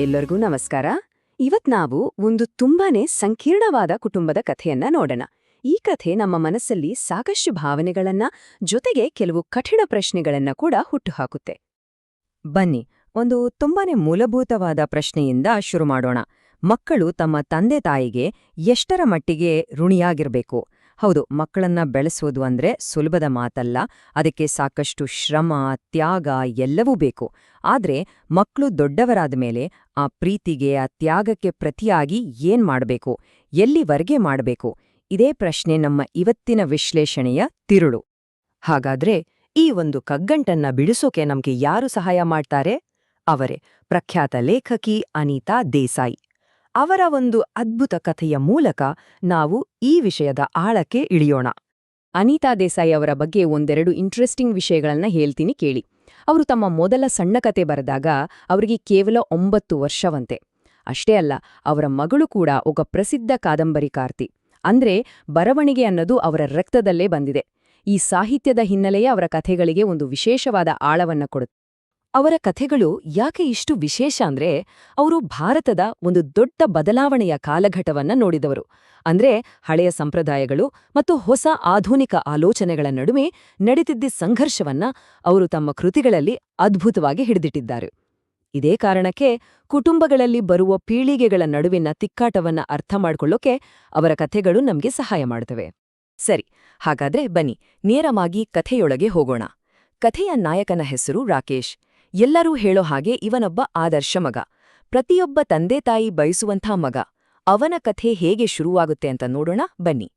ಎಲ್ಲರಿಗೂ ನಮಸ್ಕಾರ. ಇವತ್ ನಾವು ಒಂದು ತುಂಬಾನೇ ಸಂಕೀರ್ಣವಾದ ಕುಟುಂಬದ ಕಥೆಯನ್ನ ನೋಡೋಣ. ಈ ಕಥೆ ನಮ್ಮ ಮನಸ್ಸಲ್ಲಿ ಸಾಕಷ್ಟು ಭಾವನೆಗಳನ್ನ, ಜೊತೆಗೆ ಕೆಲವು ಕಠಿಣ ಪ್ರಶ್ನೆಗಳನ್ನ ಕೂಡ ಹುಟ್ಟುಹಾಕುತ್ತೆ. ಬನ್ನಿ, ಒಂದು ತುಂಬಾನೇ ಮೂಲಭೂತವಾದ ಪ್ರಶ್ನೆಯಿಂದ ಶುರು ಮಾಡೋಣ. ಮಕ್ಕಳು ತಮ್ಮ ತಂದೆ ತಾಯಿಗೆ ಎಷ್ಟರ ಮಟ್ಟಿಗೆ ಋಣಿಯಾಗಿರ್ಬೇಕು? ಹೌದು, ಮಕ್ಕಳನ್ನ ಬೆಳೆಸೋದು ಅಂದ್ರೆ ಸುಲಭದ ಮಾತಲ್ಲ, ಅದಕ್ಕೆ ಸಾಕಷ್ಟು ಶ್ರಮ, ತ್ಯಾಗ ಎಲ್ಲವೂ ಬೇಕು. ಆದ್ರೆ ಮಕ್ಕಳು ದೊಡ್ಡವರಾದ ಮೇಲೆ ಆ ಪ್ರೀತಿಗೆ, ಆ ತ್ಯಾಗಕ್ಕೆ ಪ್ರತಿಯಾಗಿ ಏನ್ ಮಾಡಬೇಕು? ಎಲ್ಲಿವರೆಗೆ ಮಾಡಬೇಕು? ಇದೇ ಪ್ರಶ್ನೆ ನಮ್ಮ ಇವತ್ತಿನ ವಿಶ್ಲೇಷಣೆಯ ತಿರುಳು. ಹಾಗಾದ್ರೆ ಈ ಒಂದು ಕಗ್ಗಂಟನ್ನ ಬಿಡಿಸೋಕೆ ನಮ್ಗೆ ಯಾರು ಸಹಾಯ ಮಾಡ್ತಾರೆ? ಅವರೇ ಪ್ರಖ್ಯಾತ ಲೇಖಕಿ ಅನಿತಾ ದೇಸಾಯಿ. ಅವರ ಒಂದು ಅದ್ಭುತ ಕಥೆಯ ಮೂಲಕ ನಾವು ಈ ವಿಷಯದ ಆಳಕ್ಕೆ ಇಳಿಯೋಣ. ಅನಿತಾ ದೇಸಾಯಿ ಅವರ ಬಗ್ಗೆ ಒಂದೆರಡು ಇಂಟ್ರೆಸ್ಟಿಂಗ್ ವಿಷಯಗಳನ್ನ ಹೇಳ್ತೀನಿ ಕೇಳಿ. ಅವರು ತಮ್ಮ ಮೊದಲ ಸಣ್ಣ ಕತೆ ಬರೆದಾಗ ಅವರಿಗೆ ಕೇವಲ ಒಂಬತ್ತು ವರ್ಷವಂತೆ. ಅಷ್ಟೇ ಅಲ್ಲ, ಅವರ ಮಗಳು ಕೂಡ ಒಬ್ಬ ಪ್ರಸಿದ್ಧ ಕಾದಂಬರಿಕಾರ್ತಿ ಅಂದ್ರೆ ಬರವಣಿಗೆ ಅನ್ನೋದು ಅವರ ರಕ್ತದಲ್ಲೇ ಬಂದಿದೆ. ಈ ಸಾಹಿತ್ಯದ ಹಿನ್ನೆಲೆಯೇ ಅವರ ಕಥೆಗಳಿಗೆ ಒಂದು ವಿಶೇಷವಾದ ಆಳವನ್ನ ಕೊಡುತ್ತೆ. ಅವರ ಕಥೆಗಳು ಯಾಕೆ ಇಷ್ಟು ವಿಶೇಷ ಅಂದ್ರೆ ಅವರು ಭಾರತದ ಒಂದು ದೊಡ್ಡ ಬದಲಾವಣೆಯ ಕಾಲಘಟ್ಟವನ್ನ ನೋಡಿದವರು. ಅಂದ್ರೆ ಹಳೆಯ ಸಂಪ್ರದಾಯಗಳು ಮತ್ತು ಹೊಸ ಆಧುನಿಕ ಆಲೋಚನೆಗಳ ನಡುವೆ ನಡೆದಿದ್ದ ಸಂಘರ್ಷವನ್ನ ಅವರು ತಮ್ಮ ಕೃತಿಗಳಲ್ಲಿ ಅದ್ಭುತವಾಗಿ ಹಿಡಿದಿಟ್ಟಿದ್ದಾರೆ. ಇದೇ ಕಾರಣಕ್ಕೆ ಕುಟುಂಬಗಳಲ್ಲಿ ಬರುವ ಪೀಳಿಗೆಗಳ ನಡುವಿನ ತಿಕ್ಕಾಟವನ್ನ ಅರ್ಥ ಮಾಡ್ಕೊಳ್ಳೋಕೆ ಅವರ ಕಥೆಗಳು ನಮಗೆ ಸಹಾಯ ಮಾಡ್ತವೆ. ಸರಿ, ಹಾಗಾದ್ರೆ ಬನ್ನಿ ನೇರವಾಗಿ ಕಥೆಯೊಳಗೆ ಹೋಗೋಣ. ಕಥೆಯ ನಾಯಕನ ಹೆಸರು ರಾಕೇಶ್. ಎಲ್ಲರೂ ಹೇಳೋ ಹಾಗೆ ಇವನೊಬ್ಬ ಆದರ್ಶ ಮಗ. ಪ್ರತಿಯೊಬ್ಬ ತಂದೆ ತಾಯಿ ಬಯಸುವಂಥ ಮಗ. ಅವನ ಕಥೆ ಹೇಗೆ ಶುರುವಾಗುತ್ತೆ ಅಂತ ನೋಡೋಣ, ಬನ್ನಿ.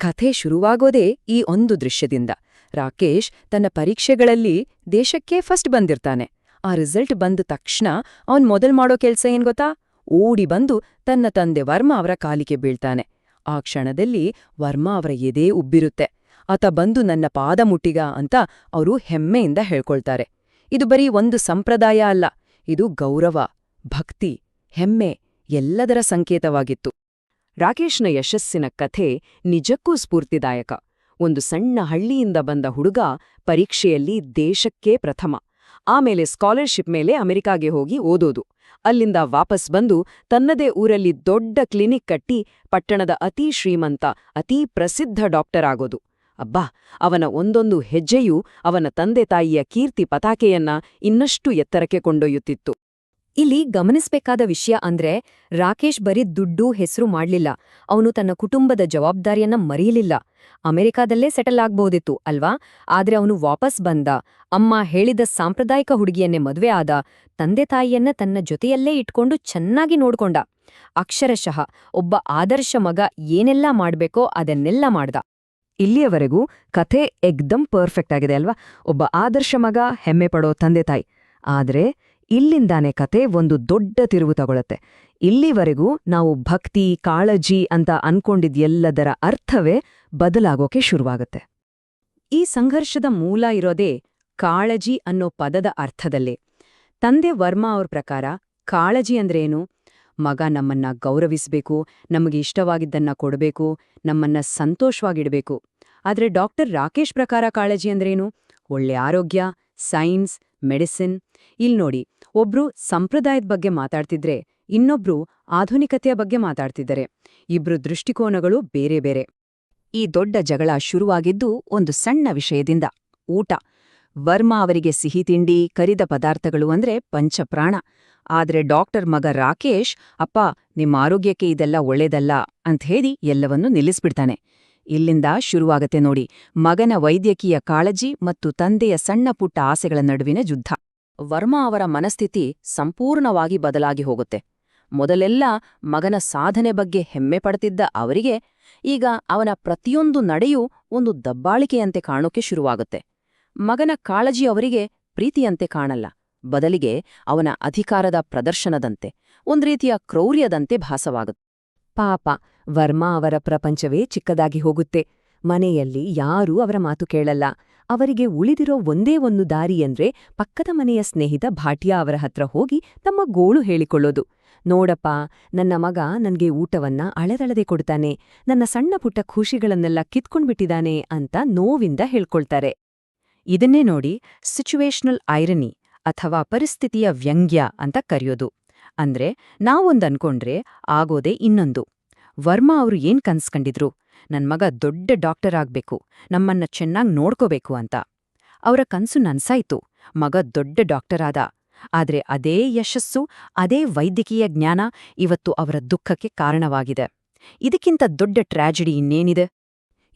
ಕಥೆ ಶುರುವಾಗೋದೇ ಈ ಒಂದು ದೃಶ್ಯದಿಂದ. ರಾಕೇಶ್ ತನ್ನ ಪರೀಕ್ಷೆಗಳಲ್ಲಿ ದೇಶಕ್ಕೆ ಫಸ್ಟ್ ಬಂದಿರ್ತಾನೆ. ಆ ರಿಸಲ್ಟ್ ಬಂದ ತಕ್ಷಣ ಅವನ್ ಮೊದಲ್ ಮಾಡೋ ಕೆಲ್ಸ ಏನ್ ಗೊತ್ತಾ? ಓಡಿ ಬಂದು ತನ್ನ ತಂದೆ ವರ್ಮ ಅವರ ಕಾಲಿಗೆ ಬೀಳ್ತಾನೆ. ಆ ಕ್ಷಣದಲ್ಲಿ ವರ್ಮ ಅವರ ಎದೆ ಉಬ್ಬಿರುತ್ತೆ. ಆತ ಬಂದು ನನ್ನ ಪಾದ ಮುಟ್ಟಿಗ ಅಂತ ಅವರು ಹೆಮ್ಮೆಯಿಂದ ಹೇಳ್ಕೊಳ್ತಾರೆ. ಇದು ಬರೀ ಒಂದು ಸಂಪ್ರದಾಯ ಅಲ್ಲ, ಇದು ಗೌರವ, ಭಕ್ತಿ, ಹೆಮ್ಮೆ ಎಲ್ಲದರ ಸಂಕೇತವಾಗಿತ್ತು. ರಾಕೇಶ್ನ ಯಶಸ್ಸಿನ ಕಥೆ ನಿಜಕ್ಕೂ ಸ್ಫೂರ್ತಿದಾಯಕ. ಒಂದು ಸಣ್ಣ ಹಳ್ಳಿಯಿಂದ ಬಂದ ಹುಡುಗ ಪರೀಕ್ಷೆಯಲ್ಲಿ ದೇಶಕ್ಕೇ ಪ್ರಥಮ. ಆಮೇಲೆ ಸ್ಕಾಲರ್ಶಿಪ್ ಮೇಲೆ ಅಮೆರಿಕಾಗೆ ಹೋಗಿ ಓದೋದು. ಅಲ್ಲಿಂದ ವಾಪಸ್ ಬಂದು ತನ್ನದೇ ಊರಲ್ಲಿ ದೊಡ್ಡ ಕ್ಲಿನಿಕ್ ಕಟ್ಟಿ ಪಟ್ಟಣದ ಅತೀ ಶ್ರೀಮಂತ, ಅತೀ ಪ್ರಸಿದ್ಧ ಡಾಕ್ಟರ್ ಆಗೋದು. ಅಬ್ಬಾ, ಅವನ ಒಂದೊಂದು ಹೆಜ್ಜೆಯೂ ಅವನ ತಂದೆ ತಾಯಿಯ ಕೀರ್ತಿ ಪತಾಕೆಯನ್ನ ಇನ್ನಷ್ಟು ಎತ್ತರಕ್ಕೆ ಕೊಂಡೊಯ್ಯುತ್ತಿತ್ತು. ಇಲ್ಲಿ ಗಮನಿಸಬೇಕಾದ ವಿಷಯ ಅಂದ್ರೆ ರಾಕೇಶ್ ಬರೀ ದುಡ್ಡು ಹೆಸರು ಮಾಡ್ಲಿಲ್ಲ. ಅವನು ತನ್ನ ಕುಟುಂಬದ ಜವಾಬ್ದಾರಿಯನ್ನ ಮರೆಯಲಿಲ್ಲ. ಅಮೆರಿಕಾದಲ್ಲೇ ಸೆಟಲ್ ಆಗ್ಬೋದಿತ್ತು, ಅಲ್ವಾ? ಆದ್ರೆ ಅವನು ವಾಪಸ್ ಬಂದ. ಅಮ್ಮ ಹೇಳಿದ ಸಾಂಪ್ರದಾಯಿಕ ಹುಡುಗಿಯನ್ನೇ ಮದುವೆ ಆದ ತಂದೆ ತಾಯಿಯನ್ನ ತನ್ನ ಜೊತೆಯಲ್ಲೇ ಇಟ್ಕೊಂಡು ಚೆನ್ನಾಗಿ ನೋಡ್ಕೊಂಡ. ಅಕ್ಷರಶಃ ಒಬ್ಬ ಆದರ್ಶ ಮಗ ಏನೆಲ್ಲ ಮಾಡ್ಬೇಕೋ ಅದನ್ನೆಲ್ಲ ಮಾಡ್ದ. ಇಲ್ಲಿಯವರೆಗೂ ಕಥೆ ಎಕ್ದಮ್ ಪರ್ಫೆಕ್ಟ್ ಆಗಿದೆ ಅಲ್ವಾ? ಒಬ್ಬ ಆದರ್ಶ ಮಗ ಹೆಮ್ಮೆ ಪಡೋ ತಂದೆ ತಾಯಿ. ಆದ್ರೆ ಇಲ್ಲಿಂದಾನೆ ಕತೆ ಒಂದು ದೊಡ್ಡ ತಿರುವು ತಗೊಳತ್ತೆ. ಇಲ್ಲಿವರೆಗೂ ನಾವು ಭಕ್ತಿ, ಕಾಳಜಿ ಅಂತ ಅನ್ಕೊಂಡಿದ್ಯೆಲ್ಲದರ ಅರ್ಥವೇ ಬದಲಾಗೋಕೆ ಶುರುವಾಗತ್ತೆ. ಈ ಸಂಘರ್ಷದ ಮೂಲ ಇರೋದೇ ಕಾಳಜಿ ಅನ್ನೋ ಪದದ ಅರ್ಥದಲ್ಲೇ. ತಂದೆ ವರ್ಮಾ ಅವ್ರ ಪ್ರಕಾರ ಕಾಳಜಿ ಅಂದ್ರೇನು? ಮಗ ನಮ್ಮನ್ನ ಗೌರವಿಸಬೇಕು, ನಮಗೆ ಇಷ್ಟವಾಗಿದ್ದನ್ನ ಕೊಡಬೇಕು, ನಮ್ಮನ್ನ ಸಂತೋಷವಾಗಿಡಬೇಕು. ಆದರೆ ಡಾಕ್ಟರ್ ರಾಕೇಶ್ ಪ್ರಕಾರ ಕಾಳಜಿ ಅಂದ್ರೇನು? ಒಳ್ಳೆ ಆರೋಗ್ಯ, ಸೈನ್ಸ್, ಮೆಡಿಸಿನ್. ಇಲ್ಲಿ ನೋಡಿ, ಒಬ್ರು ಸಂಪ್ರದಾಯದ ಬಗ್ಗೆ ಮಾತಾಡ್ತಿದ್ರೆ ಇನ್ನೊಬ್ರು ಆಧುನಿಕತೆಯ ಬಗ್ಗೆ ಮಾತಾಡ್ತಿದ್ದಾರೆ. ಇಬ್ರು ದೃಷ್ಟಿಕೋನಗಳು ಬೇರೆ ಬೇರೆ. ಈ ದೊಡ್ಡ ಜಗಳ ಶುರುವಾಗಿದ್ದು ಒಂದು ಸಣ್ಣ ವಿಷಯದಿಂದ, ಊಟ. ವರ್ಮಾ ಅವರಿಗೆ ಸಿಹಿ ತಿಂಡಿ, ಕರಿದ ಪದಾರ್ಥಗಳು ಅಂದ್ರೆ ಪಂಚಪ್ರಾಣ. ಆದ್ರೆ ಡಾಕ್ಟರ್ ಮಗ ರಾಕೇಶ್, ಅಪ್ಪ, ನಿಮ್ಮ ಆರೋಗ್ಯಕ್ಕೆ ಇದೆಲ್ಲ ಒಳ್ಳೇದಲ್ಲ ಹೇಳಿ ಎಲ್ಲವನ್ನೂ ನಿಲ್ಲಿಸ್ಬಿಡ್ತಾನೆ. ಇಲ್ಲಿಂದ ಶುರುವಾಗತ್ತೆ ನೋಡಿ, ಮಗನ ವೈದ್ಯಕೀಯ ಕಾಳಜಿ ಮತ್ತು ತಂದೆಯ ಸಣ್ಣ ಪುಟ್ಟ ಆಸೆಗಳ ನಡುವಿನ ಯುದ್ಧ. ವರ್ಮಾ ಅವರ ಮನಸ್ಥಿತಿ ಸಂಪೂರ್ಣವಾಗಿ ಬದಲಾಗಿ ಹೋಗುತ್ತೆ. ಮೊದಲೆಲ್ಲ ಮಗನ ಸಾಧನೆ ಬಗ್ಗೆ ಹೆಮ್ಮೆ ಪಡ್ತಿದ್ದ ಅವರಿಗೆ ಈಗ ಅವನ ಪ್ರತಿಯೊಂದು ನಡೆಯೂ ಒಂದು ದಬ್ಬಾಳಿಕೆಯಂತೆ ಕಾಣೋಕೆ ಶುರುವಾಗುತ್ತೆ. ಮಗನ ಕಾಳಜಿ ಅವರಿಗೆ ಪ್ರೀತಿಯಂತೆ ಕಾಣಲ್ಲ. ಬದಲಿಗೆ ಅವನ ಅಧಿಕಾರದ ಪ್ರದರ್ಶನದಂತೆ ಒಂದ್ರೀತಿಯ ಕ್ರೌರ್ಯದಂತೆ ಭಾಸವಾಗುತ್ತೆ ಪಾಪ, ವರ್ಮಾ ಅವರ ಪ್ರಪಂಚವೇ ಚಿಕ್ಕದಾಗಿ ಹೋಗುತ್ತೆ. ಮನೆಯಲ್ಲಿ ಯಾರೂ ಅವರ ಮಾತು ಕೇಳಲ್ಲ. ಅವರಿಗೆ ಉಳಿದಿರೋ ಒಂದೇ ಒಂದು ದಾರಿ ಅಂದ್ರೆ ಪಕ್ಕದ ಮನೆಯ ಸ್ನೇಹಿತ ಭಾಟಿಯಾ ಅವರ ಹತ್ರ ಹೋಗಿ ತಮ್ಮ ಗೋಳು ಹೇಳಿಕೊಳ್ಳೋದು. ನೋಡಪ್ಪ, ನನ್ನ ಮಗ ನನಗೆ ಊಟವನ್ನ ಅಳೆದಳದೆ ಕೊಡ್ತಾನೆ. ನನ್ನ ಸಣ್ಣ ಪುಟ್ಟ ಖುಷಿಗಳನ್ನೆಲ್ಲ ಕಿತ್ಕೊಂಡ್ಬಿಟ್ಟಿದ್ದಾನೆ ಅಂತ ನೋವಿಂದ ಹೇಳ್ಕೊಳ್ತಾರೆ. ಇದನ್ನೇ ನೋಡಿ ಸಿಚುವೇಷನಲ್ ಐರನಿ ಅಥವಾ ಪರಿಸ್ಥಿತಿಯ ವ್ಯಂಗ್ಯ ಅಂತ ಕರೆಯೋದು. ಅಂದ್ರೆ ನಾವೊಂದನ್ಕೊಂಡ್ರೆ ಆಗೋದೇ ಇನ್ನೊಂದು. ವರ್ಮಾ ಅವರು ಏನ್ ಕನ್ಸ್ಕಂಡಿದ್ರು? ನನ್ ಮಗ ದೊಡ್ಡ ಡಾಕ್ಟರ್ ಆಗ್ಬೇಕು, ನಮ್ಮನ್ನ ಚೆನ್ನಾಗ್ ನೋಡ್ಕೋಬೇಕು ಅಂತ. ಅವರ ಕನ್ಸು ನನ್ಸಾಯ್ತು, ಮಗ ದೊಡ್ಡ ಡಾಕ್ಟರ್ ಆದ. ಆದ್ರೆ ಅದೇ ಯಶಸ್ಸು, ಅದೇ ವೈದ್ಯಕೀಯ ಜ್ಞಾನ ಇವತ್ತು ಅವರ ದುಃಖಕ್ಕೆ ಕಾರಣವಾಗಿದೆ. ಇದಕ್ಕಿಂತ ದೊಡ್ಡ ಟ್ರ್ಯಾಜಿಡಿ ಇನ್ನೇನಿದೆ?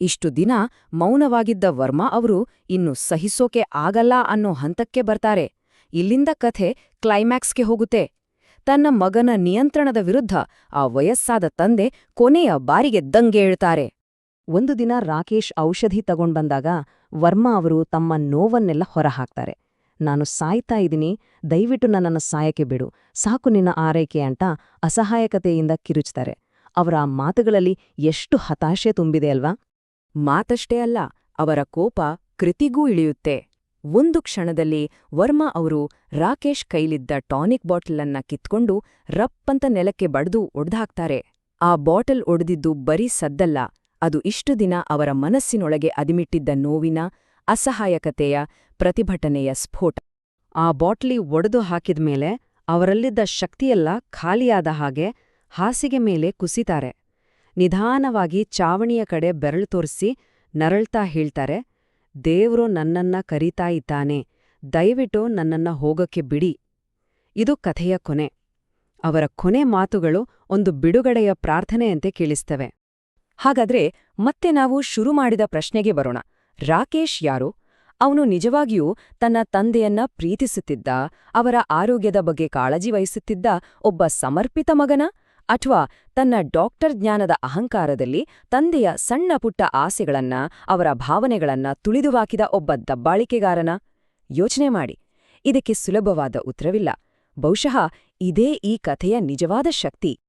ಇಷ್ಟು ದಿನ ಮೌನವಾಗಿದ್ದ ವರ್ಮಾ ಅವರು ಇನ್ನು ಸಹಿಸೋಕೆ ಆಗಲ್ಲ ಅನ್ನೋ ಹಂತಕ್ಕೆ ಬರ್ತಾರೆ. ಇಲ್ಲಿಂದ ಕಥೆ ಕ್ಲೈಮ್ಯಾಕ್ಸ್ಗೆ ಹೋಗುತ್ತೆ. ತನ್ನ ಮಗನ ನಿಯಂತ್ರಣದ ವಿರುದ್ಧ ಆ ವಯಸ್ಸಾದ ತಂದೆ ಕೊನೆಯ ಬಾರಿಗೆ ದಂಗೆ ಏಳ್ತಾರೆ. ಒಂದು ದಿನ ರಾಕೇಶ್ ಔಷಧಿ ತಗೊಂಡ್ಬಂದಾಗ ವರ್ಮಾ ಅವರು ತಮ್ಮ ನೋವನ್ನೆಲ್ಲ ಹೊರಹಾಕ್ತಾರೆ. ನಾನು ಸಾಯ್ತಾ ಇದ್ದೀನಿ. ದಯವಿಟ್ಟು ನನ್ನನ್ನು ಸಾಯಕ್ಕೆ ಬಿಡು. ಸಾಕು ನಿನ್ನ ಆರೈಕೆ ಅಂತ ಅಸಹಾಯಕತೆಯಿಂದ ಕಿರುಚ್ತಾರೆ. ಅವರ ಮಾತುಗಳಲ್ಲಿ ಎಷ್ಟು ಹತಾಶೆ ತುಂಬಿದೆ ಅಲ್ವಾ? ಮಾತಷ್ಟೇ ಅಲ್ಲ, ಅವರ ಕೋಪ ಕೃತಿಗೂ ಇಳಿಯುತ್ತೆ. ಒಂದು ಕ್ಷಣದಲ್ಲಿ ವರ್ಮಾ ಅವರು ರಾಕೇಶ್ ಕೈಲಿದ್ದ ಟಾನಿಕ್ ಬಾಟಲನ್ನ ಕಿತ್ಕೊಂಡು ರಪ್ಪಂತ ನೆಲಕ್ಕೆ ಬಡ್ದು ಒಡ್ದಾಕ್ತಾರೆ. ಆ ಬಾಟಲ್ ಒಡೆದಿದ್ದು ಬರೀ ಸದ್ದಲ್ಲ, ಅದು ಇಷ್ಟು ದಿನ ಅವರ ಮನಸ್ಸಿನೊಳಗೆ ಅದಿಮಿಟ್ಟಿದ್ದ ನೋವಿನ ಅಸಹಾಯಕತೆಯ ಪ್ರತಿಭಟನೆಯ ಸ್ಫೋಟ. ಆ ಬಾಟ್ಲಿ ಒಡೆದು ಹಾಕಿದ್ಮೇಲೆ ಅವರಲ್ಲಿದ್ದ ಶಕ್ತಿಯೆಲ್ಲ ಖಾಲಿಯಾದ ಹಾಗೆ ಹಾಸಿಗೆ ಮೇಲೆ ಕುಸಿತಾರೆ. ನಿಧಾನವಾಗಿ ಚಾವಣಿಯ ಕಡೆ ಬೆರಳು ತೋರಿಸಿ ನರಳ್ತಾ ಹೇಳ್ತಾರೆ, ದೇವ್ರು ನನ್ನನ್ನ ಕರೀತಾ ಇದ್ದಾನೆ, ದಯವಿಟ್ಟು ನನ್ನನ್ನ ಹೋಗಕ್ಕೆ ಬಿಡಿ. ಇದು ಕಥೆಯ ಕೊನೆ. ಅವರ ಕೊನೆ ಮಾತುಗಳು ಒಂದು ಬಿಡುಗಡೆಯ ಪ್ರಾರ್ಥನೆಯಂತೆ ಕೇಳಿಸ್ತವೆ. ಹಾಗಾದ್ರೆ ಮತ್ತೆ ನಾವು ಶುರು ಮಾಡಿದ ಪ್ರಶ್ನೆಗೆ ಬರೋಣ. ರಾಕೇಶ್ ಯಾರು? ಅವನು ನಿಜವಾಗಿಯೂ ತನ್ನ ತಂದೆಯನ್ನ ಪ್ರೀತಿಸುತ್ತಿದ್ದ, ಅವರ ಆರೋಗ್ಯದ ಬಗ್ಗೆ ಕಾಳಜಿ ವಹಿಸುತ್ತಿದ್ದ ಒಬ್ಬ ಸಮರ್ಪಿತ ಮಗನ? ಅಥವಾ ತನ್ನ ಡಾಕ್ಟರ್ ಜ್ಞಾನದ ಅಹಂಕಾರದಲ್ಲಿ ತಂದೆಯ ಸಣ್ಣ ಪುಟ್ಟ ಆಸೆಗಳನ್ನ, ಅವರ ಭಾವನೆಗಳನ್ನ ತುಳಿದುಹಾಕಿದ ಒಬ್ಬ ದಬ್ಬಾಳಿಕೆಗಾರನ? ಯೋಚನೆ ಮಾಡಿ. ಇದಕ್ಕೆ ಸುಲಭವಾದ ಉತ್ತರವಿಲ್ಲ. ಬಹುಶಃ ಇದೇ ಈ ಕಥೆಯ ನಿಜವಾದ ಶಕ್ತಿ.